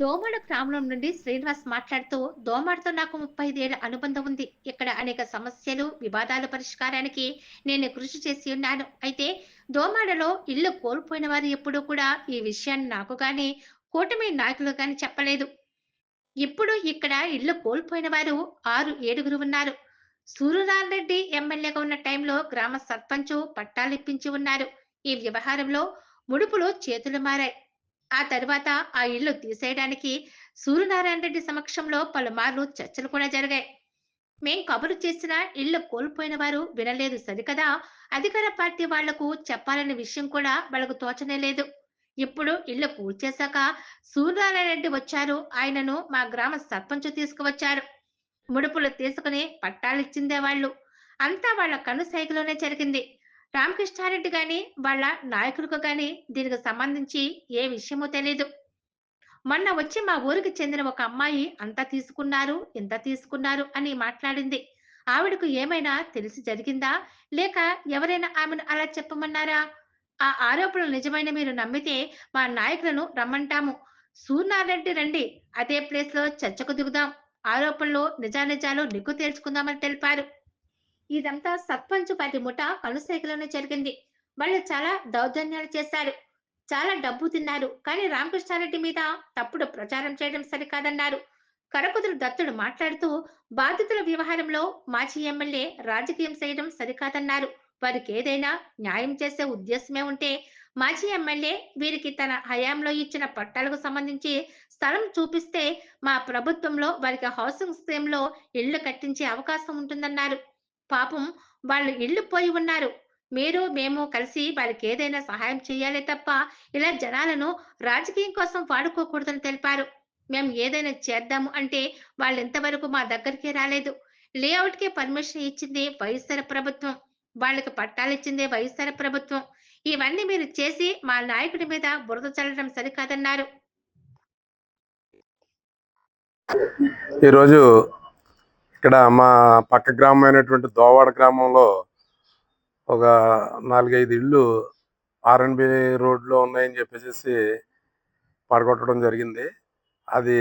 దోమడ గ్రామం నుండి శ్రీనివాస్ మాట్లాడుతూ దోమడతో నాకు ముప్పై ఐదేళ్ళ అనుబంధం ఉంది. ఇక్కడ అనేక సమస్యలు వివాదాల పరిష్కారానికి నేను కృషి చేసి ఉన్నాను. అయితే దోమడలో ఇల్లు కోల్పోయిన వారు ఎప్పుడూ కూడా ఈ విషయాన్ని నాకు గాని కూటమి నాయకులు గాని చెప్పలేదు. ఇప్పుడు ఇక్కడ ఇల్లు కోల్పోయిన వారు ఆరు ఏడుగురు ఉన్నారు. సూర్యనారాయణ రెడ్డి ఎమ్మెల్యేగా ఉన్న టైంలో గ్రామ సర్పంచ్ పట్టాలిప్పించి ఉన్నారు. ఈ వ్యవహారంలో ముడుపులు చేతులు మారాయి. ఆ తర్వాత ఆ ఇల్లు తీసేయడానికి సూర్యనారాయణ రెడ్డి సమక్షంలో పలుమార్లు చర్చలు కూడా జరిగాయి. మేం కబురు చేసిన ఇల్లు కోల్పోయిన వారు వినలేదు సరికదా? అధికార పార్టీ వాళ్ళకు చెప్పాలనే విషయం కూడా వాళ్ళకు తోచనే లేదు. ఇప్పుడు ఇల్లు కూల్చేశాక సూర్యనారాయణ రెడ్డి వచ్చారు. ఆయనను మా గ్రామ సర్పంచ్ తీసుకువచ్చారు. ముడుపులు తీసుకుని పట్టాలిచ్చిందే వాళ్ళు. అంతా వాళ్ళ కను సైకిలోనే జరిగింది. రామకృష్ణారెడ్డి గాని వాళ్ళ నాయకులకు గాని దీనికి సంబంధించి ఏ విషయమో తెలీదు. మొన్న వచ్చి మా ఊరికి చెందిన ఒక అమ్మాయి అంత తీసుకున్నారు ఇంత తీసుకున్నారు అని మాట్లాడింది. ఆవిడకు ఏమైనా తెలిసి జరిగిందా? లేక ఎవరైనా ఆమెను అలా చెప్పమన్నారా? ఆ ఆరోపణలు నిజమైన మీరు నమ్మితే మా నాయకులను రమ్మంటాము. సూర్యనారెడ్డి రండి అదే ప్లేస్లో చర్చకు దిగుదాం. ఆరోపణలు నిజానిజాలు నిగ్గు తేల్చుకుందామని తెలిపారు. ఇదంతా సర్పంచ్ వారి ముఠ కనుసైకలోనే జరిగింది. వాళ్ళు చాలా దౌర్జన్యాలు చేశారు. చాలా డబ్బు తిన్నారు. కానీ రామకృష్ణారెడ్డి మీద తప్పుడు ప్రచారం చేయడం సరికాదన్నారు. కరకుదురు దత్తుడు మాట్లాడుతూ బాధితుల వ్యవహారంలో మాజీ ఎమ్మెల్యే రాజకీయం చేయడం సరికాదన్నారు. వారికి ఏదైనా న్యాయం చేసే ఉద్దేశమే ఉంటే మాజీ ఎమ్మెల్యే వీరికి తన హయాంలో ఇచ్చిన పట్టాలకు సంబంధించి స్థలం చూపిస్తే మా ప్రభుత్వంలో వారికి హౌసింగ్ స్కీమ్లో ఇళ్ళు కట్టించే అవకాశం ఉంటుందన్నారు. పాపం వాళ్ళు ఇల్లు పోయి ఉన్నారు. మీరు మేము కలిసి వాళ్ళకి ఏదైనా సహాయం చేయాలి తప్ప ఇలా జనాలను రాజకీయం కోసం వాడుకోకూడదని తెలిపారు. మేము ఏదైనా చేద్దాము అంటే వాళ్ళు ఇంతవరకు మా దగ్గరికి రాలేదు. లేఅవుట్కి పర్మిషన్ ఇచ్చింది వైఎస్ఆర్ ప్రభుత్వం. వాళ్ళకి పట్టాలు ఇచ్చింది వైఎస్ఆర్ ప్రభుత్వం. ఇవన్నీ మీరు చేసి మా నాయకుడి మీద బురద చల్లడం సరికాదన్నారు. ఈరోజు ఇక్కడ మా పక్క గ్రామం అయినటువంటి దోవాడ గ్రామంలో ఒక నాలుగైదు ఇళ్ళు ఆర్ఎన్బి రోడ్లో ఉన్నాయని చెప్పేసి పడగొట్టడం జరిగింది. అది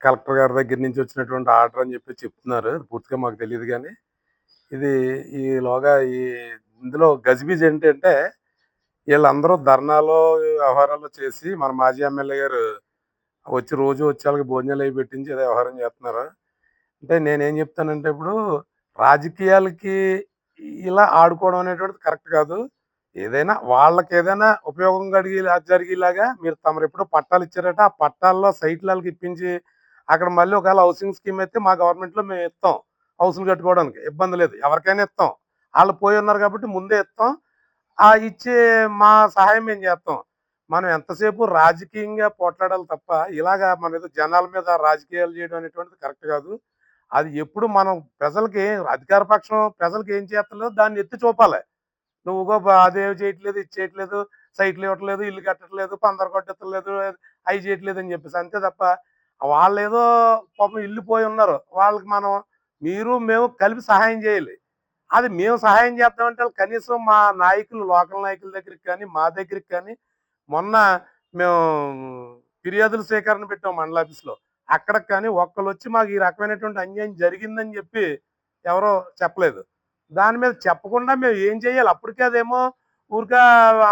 కలెక్టర్ గారి దగ్గర నుంచి వచ్చినటువంటి ఆర్డర్ అని చెప్పి చెప్తున్నారు. పూర్తిగా మాకు తెలియదు కానీ ఇది ఈలోగా ఈ ఇందులో గజిబిజ్ ఏంటంటే వీళ్ళందరూ ధర్నాలో వ్యవహారాలు చేసి మన మాజీ ఎమ్మెల్యే గారు వచ్చి రోజు వచ్చేళ్ళకి భోజనాలు అవి పెట్టించి ఏదో వ్యవహారం చేస్తున్నారు. అంటే నేనేం చెప్తానంటే ఇప్పుడు రాజకీయాలకి ఇలా ఆడుకోవడం అనేటువంటిది కరెక్ట్ కాదు. ఏదైనా వాళ్ళకి ఏదైనా ఉపయోగం కడిగి జరిగేలాగా మీరు తమరు ఎప్పుడు పట్టాలు ఇచ్చారట ఆ పట్టాల్లో సైట్లు వాళ్ళకి ఇప్పించి అక్కడ మళ్ళీ ఒకవేళ హౌసింగ్ స్కీమ్ అయితే మా గవర్నమెంట్లో మేము ఇస్తాం హౌసులు కట్టుకోవడానికి ఇబ్బంది లేదు. ఎవరికైనా ఇస్తాం వాళ్ళు పోయి ఉన్నారు కాబట్టి ముందే ఇస్తాం ఆ ఇచ్చే మా సహాయం మేము చేస్తాం? మనం ఎంతసేపు రాజకీయంగా పోట్లాడాలి తప్ప ఇలాగా మన ఏదో జనాల మీద రాజకీయాలు చేయడం అనేటువంటిది కరెక్ట్ కాదు. అది ఎప్పుడు మనం ప్రజలకి అధికార పక్షం ప్రజలకి ఏం చేస్తలేదో దాన్ని ఎత్తి చూపాలి. నువ్వు అదేవి చేయట్లేదు ఇది చేయట్లేదు సైట్లు ఇవ్వట్లేదు ఇల్లు కట్టట్లేదు పందర కొట్టట్లేదు అవి చేయట్లేదు అని చెప్పేసి అంతే తప్ప వాళ్ళు ఏదో పాపం ఇల్లు పోయి ఉన్నారు. వాళ్ళకి మనం మీరు మేము కలిపి సహాయం చేయాలి. అది మేము సహాయం చేద్దామంటే కనీసం మా నాయకులు లోకల్ నాయకుల దగ్గరికి కానీ మా దగ్గరికి కానీ మొన్న మేము ఫిర్యాదుల సేకరణ పెట్టాం మండల ఆఫీస్లో. అక్కడ కానీ ఒక్కరు వచ్చి మాకు ఈ రకమైనటువంటి అన్యాయం జరిగిందని చెప్పి ఎవరో చెప్పలేదు. దాని మీద చెప్పకుండా మేము ఏం చేయాలి? అప్పటికే అదేమో ఊరికే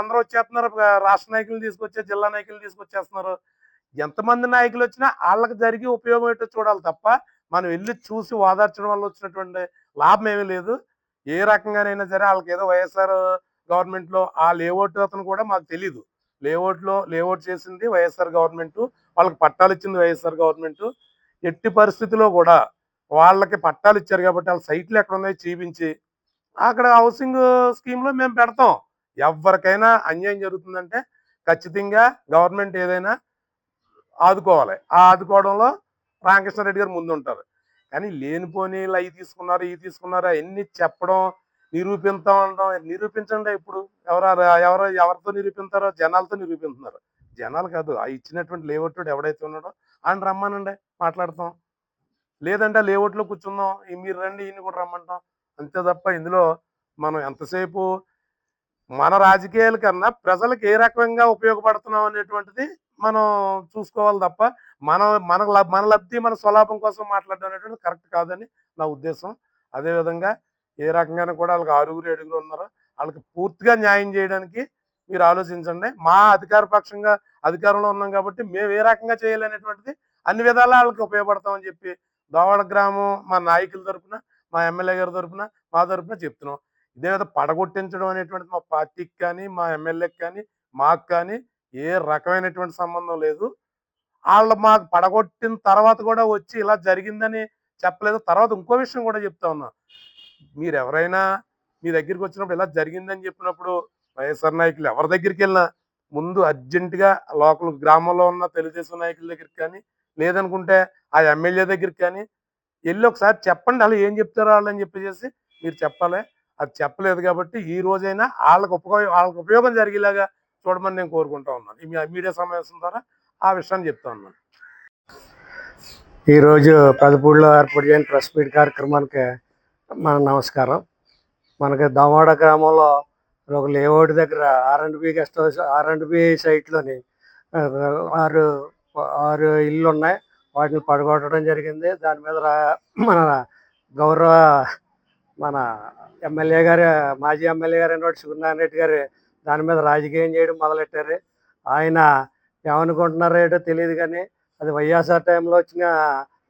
అందరూ వచ్చేస్తున్నారు రాష్ట్ర నాయకులు తీసుకొచ్చే జిల్లా నాయకులు తీసుకొచ్చేస్తున్నారు. ఎంతమంది నాయకులు వచ్చినా వాళ్ళకి జరిగి ఉపయోగం ఏంటో చూడాలి తప్ప మనం వెళ్ళి చూసి ఓదార్చడం వల్ల వచ్చినటువంటి లాభం ఏమీ లేదు. ఏ రకంగానైనా సరే వాళ్ళకి ఏదో వైఎస్ఆర్ గవర్నమెంట్లో ఆ లేఅవుట్ అతను కూడా మాకు తెలియదు లేఅవుట్లో లేఅవుట్ చేసింది వైఎస్ఆర్ గవర్నమెంట్. వాళ్ళకి పట్టాలు ఇచ్చింది వైఎస్ఆర్ గవర్నమెంట్. ఎట్టి పరిస్థితిలో కూడా వాళ్ళకి పట్టాలు ఇచ్చారు కాబట్టి వాళ్ళ సైట్లు ఎక్కడ ఉన్నాయో చూపించి అక్కడ హౌసింగ్ స్కీమ్లో మేము పెడతాం. ఎవరికైనా అన్యాయం జరుగుతుందంటే ఖచ్చితంగా గవర్నమెంట్ ఏదైనా ఆదుకోవాలి. ఆ ఆదుకోవడంలో రామకృష్ణారెడ్డి గారు ముందు ఉంటారు కానీ లేనిపోని ఇలా ఇది తీసుకున్నారు ఇవి తీసుకున్నారు అవన్నీ చెప్పడం నిరూపిస్తా ఉండడం నిరూపించండి ఇప్పుడు. ఎవరు ఎవరు ఎవరితో నిరూపిస్తారో జనాలతో నిరూపిస్తున్నారు జనాలు కాదు ఆ ఇచ్చినటువంటి లేఅవుట్ ఎవడైతే ఉన్నాడో ఆయన రమ్మానండి మాట్లాడతాం. లేదంటే లేఅవుట్లో కూర్చుందాం ఈ మీరు రండి ఈయన కూడా రమ్మంటాం. అంతే తప్ప ఇందులో మనం ఎంతసేపు మన రాజకీయాల కన్నా ప్రజలకు ఏ రకంగా ఉపయోగపడుతున్నాం అనేటువంటిది మనం చూసుకోవాలి తప్ప మన మన మన లబ్ధి మన స్వలాభం కోసం మాట్లాడడం అనేటువంటి కరెక్ట్ కాదని నా ఉద్దేశం. అదేవిధంగా ఏ రకంగానే కూడా వాళ్ళకి ఆరుగురు ఏడుగురు ఉన్నారో? వాళ్ళకి పూర్తిగా న్యాయం చేయడానికి మీరు ఆలోచించండి. మా అధికార పక్షంగా అధికారంలో ఉన్నాం కాబట్టి మేము ఏ రకంగా చేయాలనేటువంటిది అన్ని విధాలా వాళ్ళకి ఉపయోగపడతామని చెప్పి దోవాడ గ్రామం మా నాయకుల తరపున మా ఎమ్మెల్యే గారి తరపున మా తరపున చెప్తున్నాం. ఇదే విధంగా పడగొట్టించడం అనేటువంటిది మా పార్టీకి కానీ మా ఎమ్మెల్యేకి కానీ మాకు కానీ ఏ రకమైనటువంటి సంబంధం లేదు. వాళ్ళు మాకు పడగొట్టిన తర్వాత కూడా వచ్చి ఇలా జరిగిందని చెప్పలేదు. తర్వాత ఇంకో విషయం కూడా చెప్తా ఉన్నా. మీరు ఎవరైనా మీ దగ్గరికి వచ్చినప్పుడు ఇలా జరిగిందని చెప్పినప్పుడు వైఎస్ఆర్ నాయకులు ఎవరి దగ్గరికి వెళ్ళినా ముందు అర్జెంటుగా లోకల్ గ్రామంలో ఉన్న తెలుగుదేశం నాయకుల దగ్గరికి కానీ లేదనుకుంటే ఆ ఎమ్మెల్యే దగ్గరికి కానీ వెళ్ళి ఒకసారి చెప్పండి వాళ్ళు ఏం చెప్తారో వాళ్ళు అని చెప్పేసి మీరు చెప్పాలి. అది చెప్పలేదు కాబట్టి ఈ రోజైనా వాళ్ళకి ఉపయోగం వాళ్ళకి ఉపయోగం జరిగేలాగా చూడమని నేను కోరుకుంటా ఉన్నాను. ఈ మీడియా సమావేశం ద్వారా ఆ విషయాన్ని చెప్తా ఉన్నాను. ఈరోజు పెదపూడిలో ఏర్పాటు చేయని ప్రెస్ మీట్ కార్యక్రమానికి మన నమస్కారం. మనకి దమాడ గ్రామంలో ఒక లేఅవుట్ దగ్గర R and B guest house R and B సైట్లోని ఆరు ఆరు ఇల్లు ఉన్నాయి వాటిని పడగొట్టడం జరిగింది. దాని మీద రా- మన గౌరవ మన ఎమ్మెల్యే గారు మాజీ ఎమ్మెల్యే గారు అయినటువంటి సూర్యనారాయణ రెడ్డి గారు దాని మీద రాజకీయం చేయడం మొదలెట్టారు. ఆయన ఏమనుకుంటున్నారో ఏంటో తెలియదు కానీ అది వైఎస్ఆర్ టైంలో వచ్చిన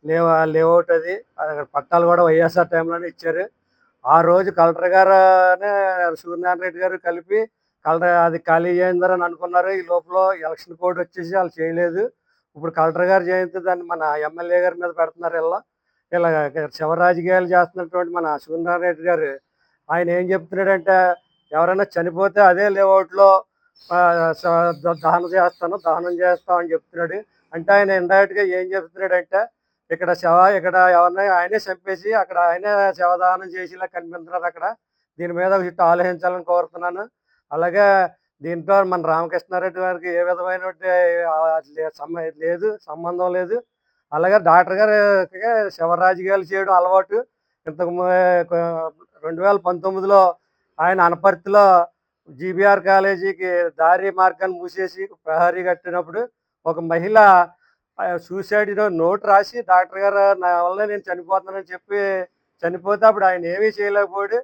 లేవ లేఅవుట్ అది. అక్కడ పట్టాలు కూడా వైఎస్ఆర్ టైంలోనే ఇచ్చారు. ఆ రోజు కలెక్టర్ గారు సూర్యనారాయణ రెడ్డి గారు కలిపి కలెక్టర్ అది ఖాళీ చేయిందని అనుకున్నారు. ఈ లోపల ఎలక్షన్ కోడ్ వచ్చేసి వాళ్ళు చేయలేదు. ఇప్పుడు కలెక్టర్ గారు చేయితే దాన్ని మన ఎమ్మెల్యే గారి మీద పెడుతున్నారు ఇలా. ఇలా శివ రాజకీయాలు చేస్తున్నటువంటి మన సూర్యనారాయణ రెడ్డి గారు ఆయన ఏం చెప్తున్నాడంటే ఎవరైనా చనిపోతే అదే లేఅవుట్లో దహనం చేస్తాను దహనం చేస్తాం అని చెప్తున్నాడు. అంటే ఆయన ఇండైరెక్ట్గా ఏం చెప్తున్నాడంటే ఇక్కడ శవ ఇక్కడ ఎవరినై ఆయనే చంపేసి అక్కడ ఆయనే శవదానం చేసేలా కనిపించారు అక్కడ. దీని మీద ఇటు ఆలోచించాలని కోరుతున్నాను. అలాగే దీంట్లో మన రామకృష్ణారెడ్డి గారికి ఏ విధమైన లేదు సంబంధం లేదు. అలాగే డాక్టర్ గారు శవ రాజకీయాలు చేయడం అలవాటు. ఇంతకు ము- రెండు వేల పంతొమ్మిదిలో ఆయన అనపర్తిలో జీబీఆర్ కాలేజీకి దారి మార్గాన్ని మూసేసి ప్రహరీ కట్టినప్పుడు ఒక మహిళ సూసైడ్ నోట్ రాసి డాక్టర్ గారు నా వల్ల నేను చనిపోతున్నానని చెప్పి చనిపోతే అప్పుడు ఆయన ఏమీ చేయలేకపోయాడు.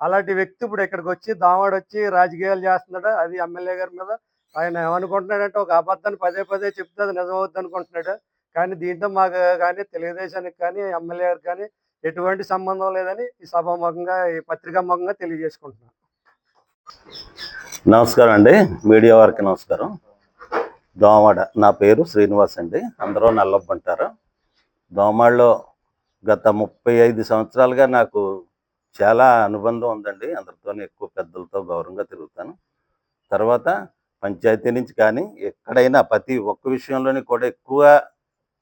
అలాంటి వ్యక్తి ఇప్పుడు ఇక్కడికి వచ్చి దామాడు వచ్చి రాజకీయాలు చేస్తున్నాడు. అది ఎమ్మెల్యే గారి మీద. ఆయన ఏమనుకుంటున్నాడంటే ఒక అబద్ధాన్ని పదే పదే చెప్తే అది నిజమవుద్ది అనుకుంటున్నాడు. కానీ దీంతో మాకు కానీ తెలుగుదేశానికి కానీ ఎమ్మెల్యే గారికి కానీ ఎటువంటి సంబంధం లేదని ఈ సభాముఖంగా ఈ పత్రికాముఖంగా తెలియజేసుకుంటున్నాను. నమస్కారం అండి. మీడియా వారికి నమస్కారం. దోమాడ నా పేరు శ్రీనివాస్ అండి. అందరూ నల్లబ్బంటారు దోమడలో దోమాడలో గత ముప్పై ఐదు సంవత్సరాలుగా నాకు చాలా అనుబంధం ఉందండి. అందరితో ఎక్కువ పెద్దలతో గౌరవంగా తిరుగుతాను. తర్వాత పంచాయతీ నుంచి కానీ ఎక్కడైనా ప్రతి ఒక్క విషయంలోని కూడా ఎక్కువ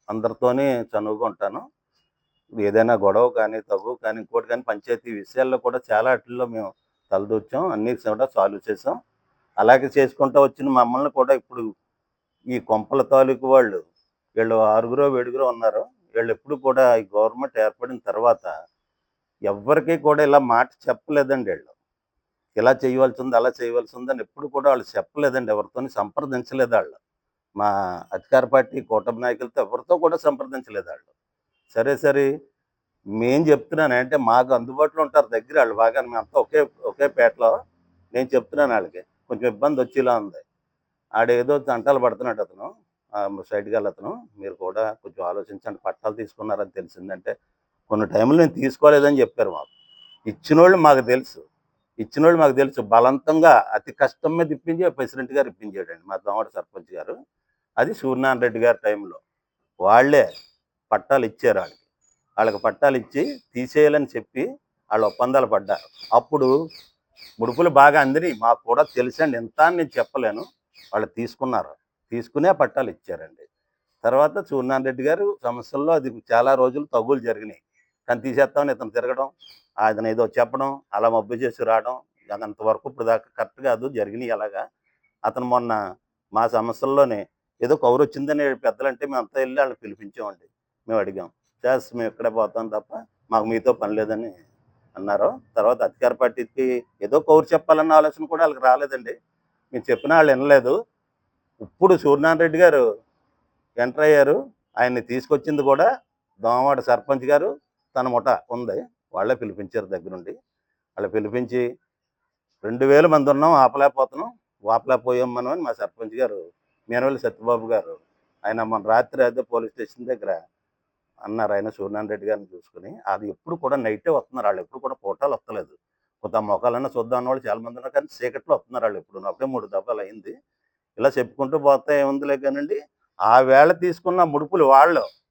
అందరితోనే చనువుగా ఉంటాను. ఏదైనా గొడవ కానీ తగు కానీ ఇంకోటి కానీ పంచాయతీ విషయాల్లో కూడా చాలా వాటిల్లో మేము తలదూర్చాం. అన్ని కూడా సాల్వ్ చేసాం అలాగే చేసుకుంటూ వచ్చిన మమ్మల్ని కూడా ఇప్పుడు ఈ కొంపల తాలూకు వాళ్ళు వీళ్ళు ఆరుగురో ఏడుగురో ఉన్నారు. వీళ్ళు ఎప్పుడు కూడా ఈ గవర్నమెంట్ ఏర్పడిన తర్వాత ఎవ్వరికీ కూడా ఇలా మాట చెప్పలేదండి వీళ్ళు. ఇలా చేయవలసి ఉంది అలా చేయవలసి ఉందని ఎప్పుడు కూడా వాళ్ళు చెప్పలేదండి. ఎవరితో సంప్రదించలేదు వాళ్ళు. మా అధికార పార్టీ కూటమి నాయకులతో ఎవరితో కూడా సంప్రదించలేదు వాళ్ళు. సరే సరే. మేం చెప్తున్నాను అంటే మాకు అందుబాటులో ఉంటారు దగ్గర వాళ్ళు బాగా మేమంతా ఒకే ఒకే పేటలో. నేను చెప్తున్నాను వాళ్ళకి. కొంచెం ఇబ్బంది వచ్చేలా ఉంది. ఆడేదో తంటాలు పడుతున్నాడు అతను సైడ్కి సైడ్ అతను. మీరు కూడా కొంచెం ఆలోచించండి పట్టాలు తీసుకున్నారని తెలిసిందంటే కొన్ని టైంలో నేను తీసుకోలేదని చెప్పారు మాకు. ఇచ్చిన వాళ్ళు మాకు తెలుసు. ఇచ్చిన వాళ్ళు మాకు తెలుసు. బలవంతంగా అతి కష్టం మీద ఇప్పించి ప్రెసిడెంట్ గారు ఇప్పించాడండి మా దోమడ సర్పంచ్ గారు. అది సూర్యనారాయణ రెడ్డి గారి టైంలో. వాళ్ళే పట్టాలు ఇచ్చారు వాళ్ళకి వాళ్ళకి పట్టాలు ఇచ్చి తీసేయాలని చెప్పి వాళ్ళు ఒప్పందాలు పడ్డారు. అప్పుడు ముడుపులు బాగా అందిని మాకు కూడా తెలుసండి. ఎంత అని నేను చెప్పలేను. వాళ్ళు తీసుకున్నారు. తీసుకునే పట్టాలు ఇచ్చారండి. తర్వాత సూర్యనారాయణ రెడ్డి గారు సమస్యల్లో అది చాలా రోజులు తగులు జరిగినాయి. కానీ తీసేస్తామని ఇతను తిరగడం అతను ఏదో చెప్పడం అలా మబ్బు చేసి రావడం అది అంతవరకు ఇప్పుడు దాకా కరెక్ట్ కాదు జరిగినాయి అలాగా. అతను మొన్న మా సమస్యల్లోనే ఏదో కౌరు వచ్చిందని పెద్దలంటే మేము అంతా వెళ్ళి వాళ్ళని పిలిపించామండి. మేము అడిగాం చేసి మేము ఇక్కడే పోతాం తప్ప మాకు మీతో పని లేదని అన్నారు. తర్వాత అధికార పార్టీకి ఏదో కౌరు చెప్పాలన్న ఆలోచన కూడా వాళ్ళకి రాలేదండి. మేము చెప్పిన వాళ్ళు వినలేదు. ఇప్పుడు సూర్యనారాయణ రెడ్డి గారు ఎంటర్ అయ్యారు. ఆయన్ని తీసుకొచ్చింది కూడా దోమవాడ సర్పంచ్ గారు. తన ముఠ ఉంది. వాళ్ళే పిలిపించారు దగ్గరుండి. వాళ్ళు పిలిపించి రెండు వేల మంది ఉన్నాం ఆపలేకపోతున్నాం. ఆపలేకపోయాం మనం అని మా సర్పంచ్ గారు మీనవల్లి సత్యబాబు గారు ఆయన మన రాత్రి అదే పోలీస్ స్టేషన్ దగ్గర అన్నారు ఆయన సూర్యనారాయణ రెడ్డి గారిని చూసుకుని. అది ఎప్పుడు కూడా నైటే వస్తున్నారు. వాళ్ళు ఎప్పుడు కూడా ఫోటోలు వస్తలేదు. కొంత మొక్కలన్నా చూద్దాం అన్న వాళ్ళు చాలా మంది ఉన్నారు కానీ చీకట్లో వస్తున్నారు వాళ్ళు ఎప్పుడు అప్పుడే మూడు దెబ్బలు అయింది. ఇలా చెప్పుకుంటూ పోతే ఏముందిలే కానండి ఆ వేళ తీసుకున్న ముడుపులు వాళ్ళు